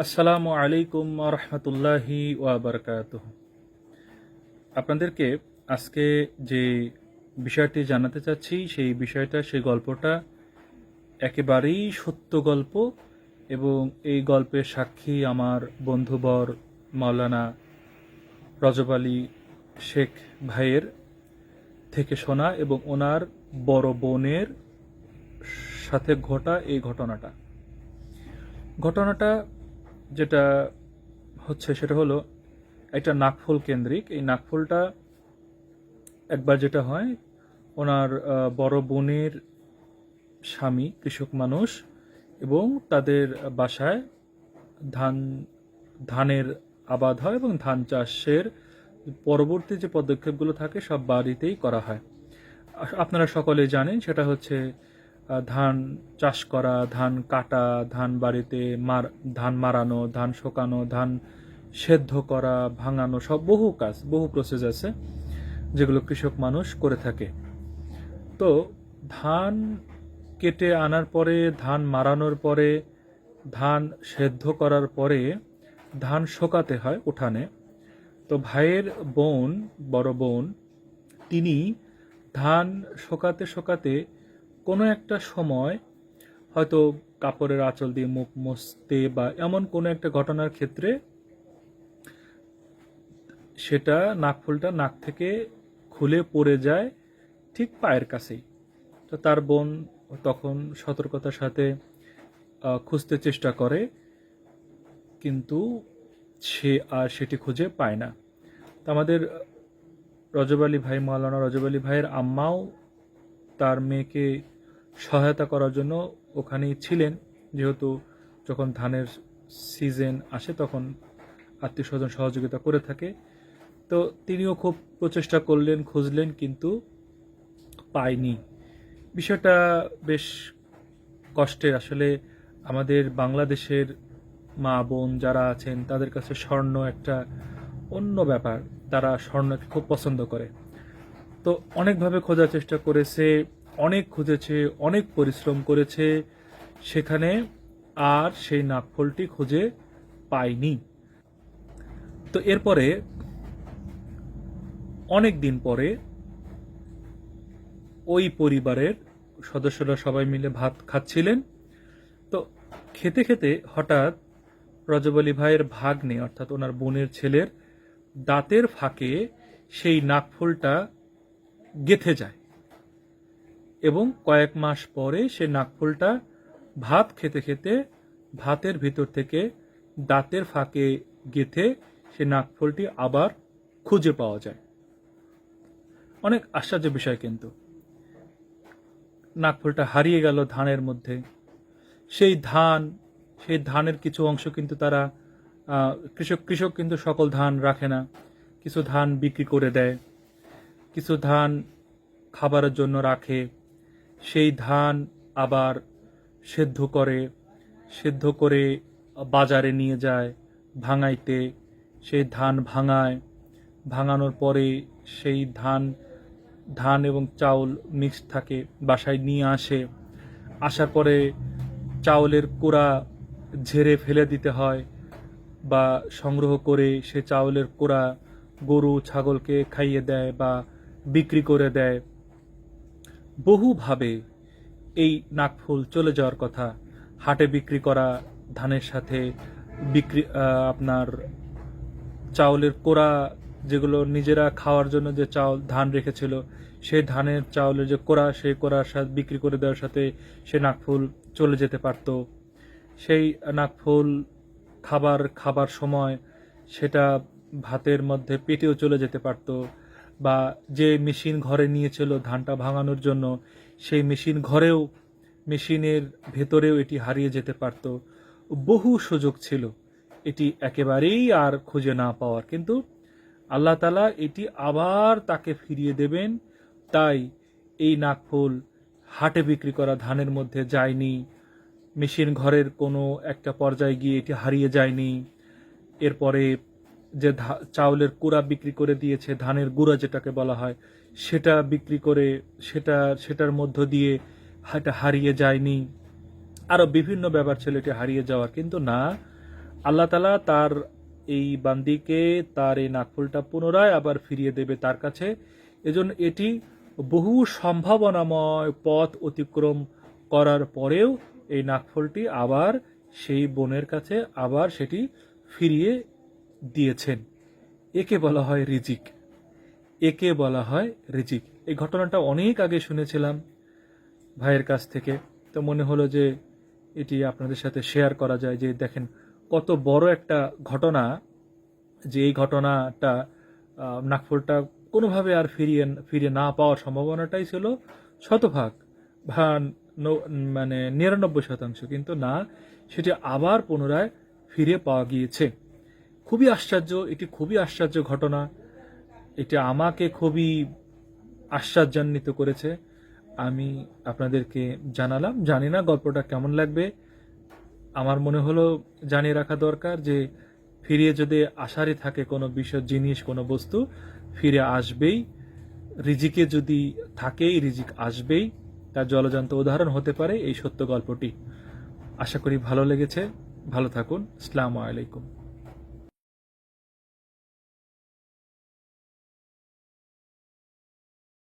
আসসালামু আলাইকুম রহমতুল্লাহি ওয়াবারকাত আপনাদেরকে আজকে যে বিষয়টি জানাতে চাচ্ছি, সেই বিষয়টা, সেই গল্পটা একেবারেই সত্য গল্প এবং এই গল্পের সাক্ষী আমার বন্ধুবর মাওলানা রজব আলী শেখ ভাইয়ের থেকে শোনা এবং ওনার বড় বোনের সাথে ঘটা এই ঘটনাটা। ঘটনাটা যেটা হচ্ছে সেটা হলো একটা নাকফুল কেন্দ্রিক। এই নাকফুলটা একবার যেটা হয়, ওনার বড় বোনের স্বামী, কৃষক মানুষ, এবং তাদের বাসায় ধান, ধানের আবাদ হয় এবং ধান চাষের পরবর্তী যে পদক্ষেপগুলো থাকে সব বাড়িতেই করা হয়। আপনারা সকলে জানেন সেটা হচ্ছে ধান চাষ করা, ধান কাটা, ধান বাড়িতে মার, ধান মারানো, ধান শোকানো, ধান সেদ্ধ করা, ভাঙানো, সব বহু কাজ, বহু প্রসেস আছে যেগুলো কৃষক মানুষ করে থাকে। তো ধান কেটে আনার পরে, ধান মারানোর পরে, ধান সেদ্ধ করার পরে ধান শোকাতে হয় উঠানে। তো ভাইয়ের বোন, বড় বোন, তিনি ধান শোকাতে শোকাতে কোনো একটা সময় হয়তো কাপড়ের আঁচল দিয়ে মুখ মুছতে বা এমন কোনো একটা ঘটনার ক্ষেত্রে সেটা নাকফুলটা নাক থেকে খুলে পড়ে যায় ঠিক পায়ের কাছেই। তো তার বোন তখন সতর্কতার সাথে খুঁজতে চেষ্টা করে, কিন্তু সে আর সেটি খুঁজে পায় না। তো আমাদের রজব আলী ভাই মাওলানা রজব আলী ভাইয়ের আম্মাও তার মেয়েকে সহায়তা করার জন্য ওখানেই ছিলেন। যেহেতু যখন ধানের সিজন আসে তখন আত্মীয় স্বজন সহযোগিতা করে থাকে। তো তিনিও খুব প্রচেষ্টা করলেন, খুঁজলেন কিন্তু পায়নি। বিষয়টা বেশ কষ্টের। আসলে আমাদের বাংলাদেশের মা বোন যারা আছেন, তাদের কাছে স্বর্ণ একটা অন্য ব্যাপার। তারা স্বর্ণকে খুব পছন্দ করে। তো অনেকভাবে খোঁজার চেষ্টা করেছে। অনেক খুঁজেছে, অনেক পরিশ্রম করেছে, সেখানে আর সেই নাকফলটি খুঁজে পায়নি তো এরপরে, অনেক দিন পরে, ওই পরিবারের সদস্যরা সবাই মিলে ভাত খাচ্ছিলেন। তো খেতে খেতে হঠাৎ রজব আলী ভাইয়ের ভাগ্নে, অর্থাৎ ওনার বোনের ছেলের দাঁতের ফাঁকে সেই নাকফুলটা গেথে যায়। এবং কয়েক মাস পরে সে নাকফুলটা ভাত খেতে খেতে ভাতের ভিতর থেকে দাঁতের ফাঁকে গেথে সে নাকফুলটি আবার খুঁজে পাওয়া যায়। অনেক আশ্চর্য বিষয় কিন্তু। নাকফুলটা হারিয়ে গেল ধানের মধ্যে। সেই ধান, সেই ধানের কিছু অংশ কিন্তু তারা কৃষক কৃষক কিন্তু সকল ধান রাখে না। কিছু ধান বিক্রি করে দেয়। কিছু ধান খাবারের জন্য রাখে। সেই ধান আবার সেদ্ধ করে সেদ্ধ করে বাজারে নিয়ে যায় ভাঙাইতে। সেই ধান ভাঙায়। ভাঙানোর পরে সেই ধান ধান এবং চাউল মিক্সড থাকে, বাসায় নিয়ে আসে। আসার পরে চাউলের কোড়া ঝেড়ে ফেলে দিতে হয় বা সংগ্রহ করে সে চাউলের কোড়া গরু, ছাগলকে খাইয়ে দেয় বা বিক্রি করে দেয়। বহুভাবে এই নাকফুল চলে যাওয়ার কথা। হাটে বিক্রি করা, ধানের সাথে বিক্রি আপনার চাউলের কোড়া যেগুলো নিজেরা খাওয়ার জন্য যে চাউল, ধান রেখেছিল সেই ধানের চাউলের যে কোড়া সেই কোড়ার সাথে বিক্রি করে দেওয়ার সাথে সে নাকফুল চলে যেতে পারত। সেই নাকফুল খাবার খাবার সময় সেটা ভাতের মধ্যে পেটেও চলে যেতে পারত। বা যে মেশিন ঘরে নিয়েছিল ধানটা ভাঙানোর জন্য, সেই মেশিন ঘরেও, মেশিনের ভেতরেও এটি হারিয়ে যেতে পারত। বহু সুযোগ ছিল। এটি একেবারেই আর খুঁজে না পাওয়ার। কিন্তু আল্লাহ তালা এটি আবার তাকে ফিরিয়ে দেবেন। তাই এই নাকফুল হাটে বিক্রি করা ধানের মধ্যে যায়নি। মেশিন ঘরের কোনো একটা পর্যায়ে গিয়ে এটি হারিয়ে যায়নি। এরপরে যে চাউলের কুড়া বিক্রি করে দিয়েছে, ধানের গুঁড়া যেটাকে বলা হয়, সেটা বিক্রি করে, সেটা, সেটার মধ্য দিয়ে এটা হারিয়ে যায়নি। আরও বিভিন্ন ব্যাপার ছিল এটি হারিয়ে যাওয়ার কিন্তু না, আল্লাহ তালা তার এই বান্দিকে তার এই নাকফুলটা পুনরায় আবার ফিরিয়ে দেবে তার কাছে। এজন্য এটি বহু সম্ভাবনাময় পথ অতিক্রম করার পরেও এই নাকফলটি আবার সেই বোনের কাছে আবার সেটি ফিরিয়ে দিয়েছেন। একে বলা হয় রিজিক। একে বলা হয় রিজিক। এই ঘটনাটা অনেক আগে শুনেছিলাম ভাইয়ের কাছ থেকে। তো মনে হলো যে এটি আপনাদের সাথে শেয়ার করা যায় যে দেখেন, কত বড় একটা ঘটনা যে এই ঘটনাটা নাকফুলটা কোনোভাবে আর ফিরিয়ে ফিরে না পাওয়ার সম্ভাবনাটাই ছিল শতভাগ বা মানে নিরানব্বই শতাংশ। কিন্তু না, সেটি আবার পুনরায় ফিরে পাওয়া গিয়েছে। খুবই আশ্চর্য এটি খুবই আশ্চর্য ঘটনা। এটা আমাকে খুবই আশ্চর্যান্বিত করেছে। আমি আপনাদেরকে জানালাম, জানি না গল্পটা কেমন লাগবে। আমার মনে হলো জানিয়ে রাখা দরকার যে, ফিরিয়ে যদি আশারই থাকে কোনো বিষয় জিনিস, কোনো বস্তু, ফিরে আসবেই। রিজিকে যদি থাকেই, রিজিক আসবেই। তার জলজান্ত উদাহরণ হতে পারে এই সত্য গল্পটি। আশা করি ভালো লেগেছে। ভালো থাকুন। আসসালামু আলাইকুম।